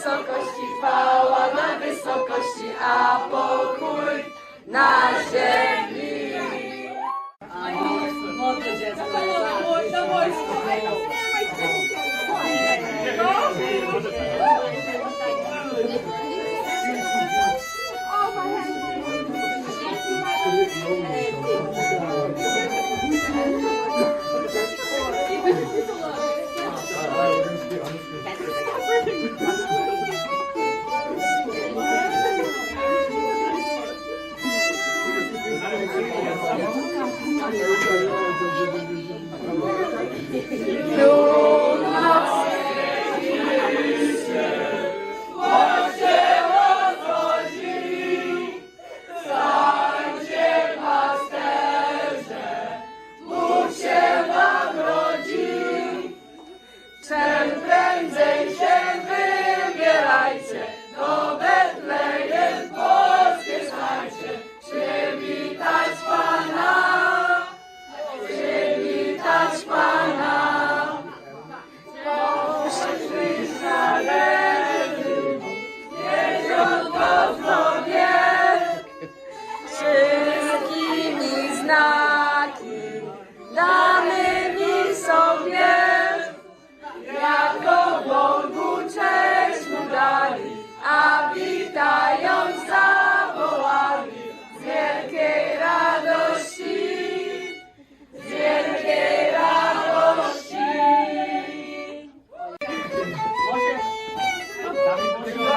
wysokości chwała, na wysokości, a pokój na ziemi.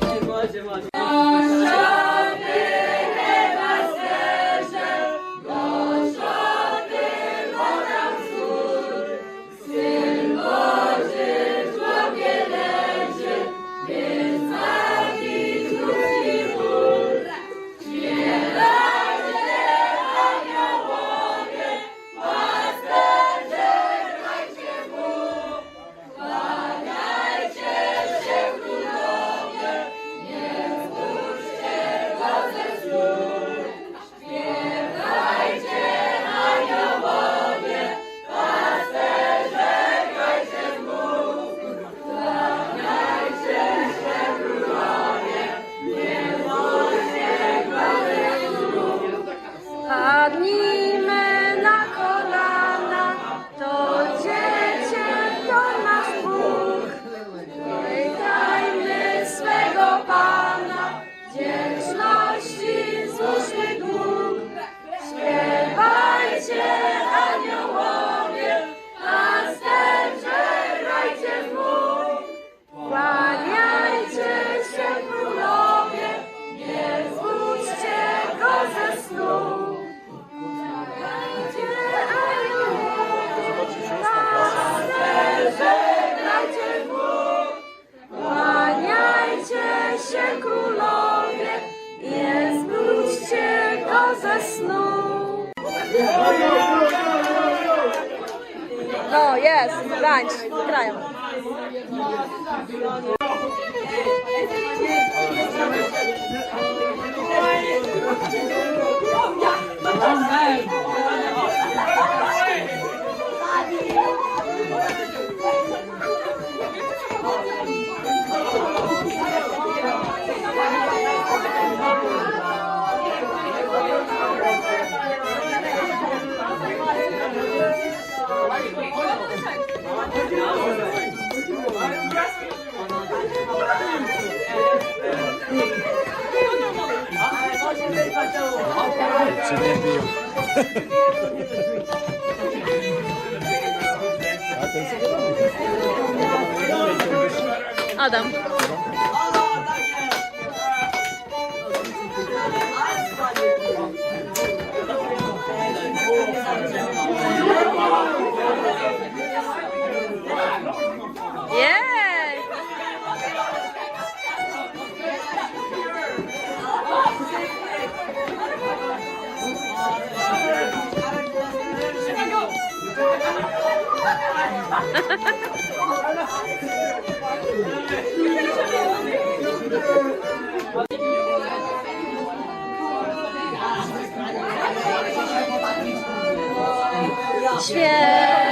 Cemal Cemal. Зараз, раніше, граємо. Thank you. Türkçe ne? Adam 哈